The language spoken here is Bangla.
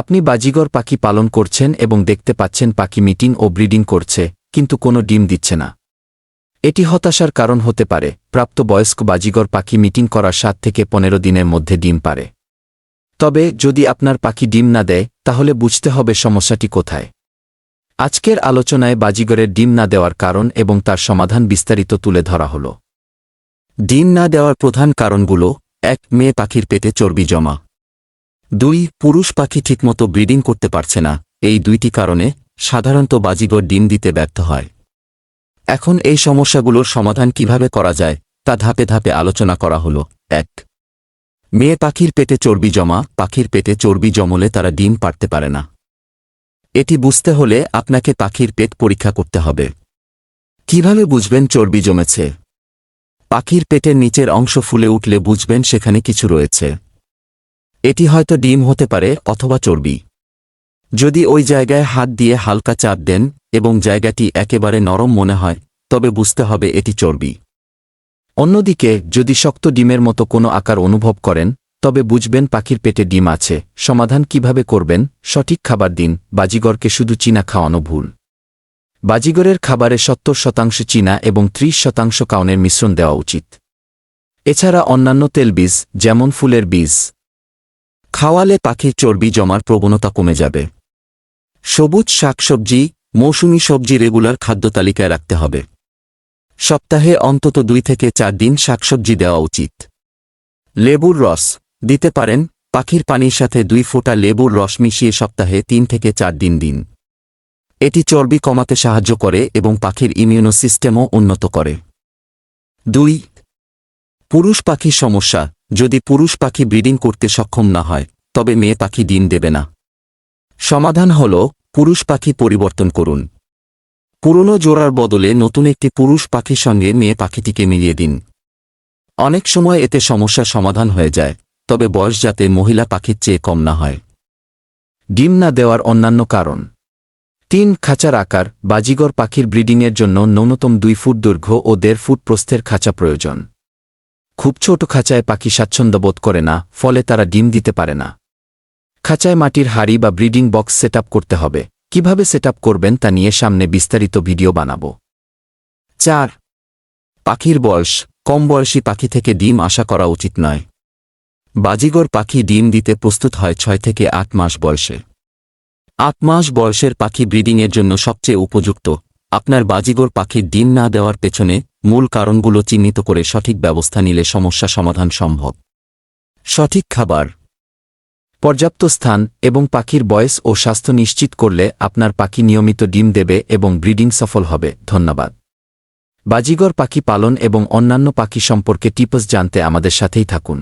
আপনি বাজিগর পাখি পালন করছেন এবং দেখতে পাচ্ছেন পাখি মিটিং ও ব্রিডিং করছে, কিন্তু কোনো ডিম দিচ্ছে না। এটি হতাশার কারণ হতে পারে, প্রাপ্তবয়স্ক বাজিগর পাখি মিটিং করার সাত থেকে পনেরো দিনের মধ্যে ডিম পারে। তবে, যদি আপনার পাখি ডিম না দেয়, তাহলে বুঝতে হবে সমস্যাটি কোথায়। আজকের আলোচনায় বাজিগরের ডিম না দেওয়ার কারণ এবং তার সমাধান বিস্তারিত তুলে ধরা হল। ডিম না দেওয়ার প্রধান কারণগুলো, এক, মেয়ে পাখির পেটে চর্বি জমা। দুই, পুরুষ পাখি ঠিকমতো ব্রিডিং করতে পারছে না। এই দুইটি কারণে সাধারণত বাজিগর ডিম দিতে ব্যর্থ হয়। এখন এই সমস্যাগুলোর সমাধান কীভাবে করা যায়, তা ধাপে ধাপে আলোচনা করা হল। এক, মেয়ে পাখির পেটে চর্বি জমা, পাখির পেটে চর্বি জমলে তারা ডিম পারতে পারে না। এটি বুঝতে হলে আপনাকে পাখির পেট পরীক্ষা করতে হবে। কীভাবে বুঝবেন চর্বি জমেছে? পাখির পেটের নিচের অংশ ফুলে উঠলে বুঝবেন সেখানে কিছু রয়েছে। এটি হয়তো ডিম হতে পারে অথবা চর্বি। যদি ওই জায়গায় হাত দিয়ে হালকা চাপ দেন এবং জায়গাটি একেবারে নরম মনে হয়, তবে বুঝতে হবে এটি চর্বি। অন্যদিকে, যদি শক্ত ডিমের মতো কোনো আকার অনুভব করেন, তবে বুঝবেন পাখির পেটে ডিম আছে, সমাধান কীভাবে করবেন, সঠিক খাবার দিন, বাজিগরকে শুধু চীনা খাওয়ানো ভুল। বাজিগরের খাবারে সত্তর শতাংশ চীনা এবং ত্রিশ শতাংশ কাউনের মিশ্রণ দেওয়া উচিত। এছাড়া অন্যান্য তেলবীজ যেমন ফুলের বীজ খাওয়ালে পাখির চর্বি জমার প্রবণতা কমে যাবে। সবুজ শাকসবজি, মৌসুমি সবজি রেগুলার খাদ্য তালিকায় রাখতে হবে। সপ্তাহে অন্তত দুই থেকে চার দিন শাকসবজি দেওয়া উচিত। লেবুর রস, দিতে পারেন, পাখির পানির সাথে দুই ফোঁটা লেবুর রস মিশিয়ে সপ্তাহে তিন থেকে চার দিন দিন। এটি চর্বি কমাতে সাহায্য করে এবং পাখির ইমিউনো সিস্টেমও উন্নত করে। দুই, পুরুষ পাখির সমস্যা যদি পুরুষ পাখি ব্রিডিং করতে সক্ষম না হয়, তবে মেয়ে পাখি ডিম দেবে না। সমাধান হল, পুরুষ পাখি পরিবর্তন করুন। পুরনো জোড়ার বদলে নতুন একটি পুরুষ পাখির সঙ্গে মেয়ে পাখিটিকে মিলিয়ে দিন। অনেক সময় এতে সমস্যার সমাধান হয়ে যায়, তবে বয়স যাতে মহিলা পাখির চেয়ে কম না হয়। ডিম না দেওয়ার অন্যান্য কারণ। তিন খাঁচার আকার, বাজিগর পাখির ব্রিডিংয়ের জন্য ন্যূনতম দুই ফুট দৈর্ঘ্য ও দেড় ফুট প্রস্থের খাঁচা প্রয়োজন। খুব ছোট খাঁচায় পাখি স্বাচ্ছন্দ্য বোধ করে না, ফলে তারা ডিম দিতে পারে না। খাঁচায় মাটির হাড়ি বা ব্রিডিং বক্স সেট করতে হবে। কীভাবে সেট করবেন তা নিয়ে সামনে বিস্তারিত ভিডিও বানাব। চার। পাখির বয়স। কম বয়সী পাখি থেকে ডিম আশা করা উচিত নয়। বাজিগর পাখি ডিম দিতে প্রস্তুত হয় ছয় থেকে আট মাস বয়সে। আট মাস বয়সের পাখি ব্রিডিংয়ের জন্য সবচেয়ে উপযুক্ত। আপনার বাজিগর পাখির ডিম না দেওয়ার পেছনে মূল কারণগুলো চিহ্নিত করে সঠিক ব্যবস্থা নিলে সমস্যা সমাধান সম্ভব। সঠিক খাবার, পর্যাপ্ত স্থান এবং পাখির বয়স ও স্বাস্থ্য নিশ্চিত করলে আপনার পাখি নিয়মিত ডিম দেবে এবং ব্রিডিং সফল হবে। ধন্যবাদ। বাজিগর পাখি পালন এবং অন্যান্য পাখি সম্পর্কে টিপস জানতে আমাদের সাথেই থাকুন।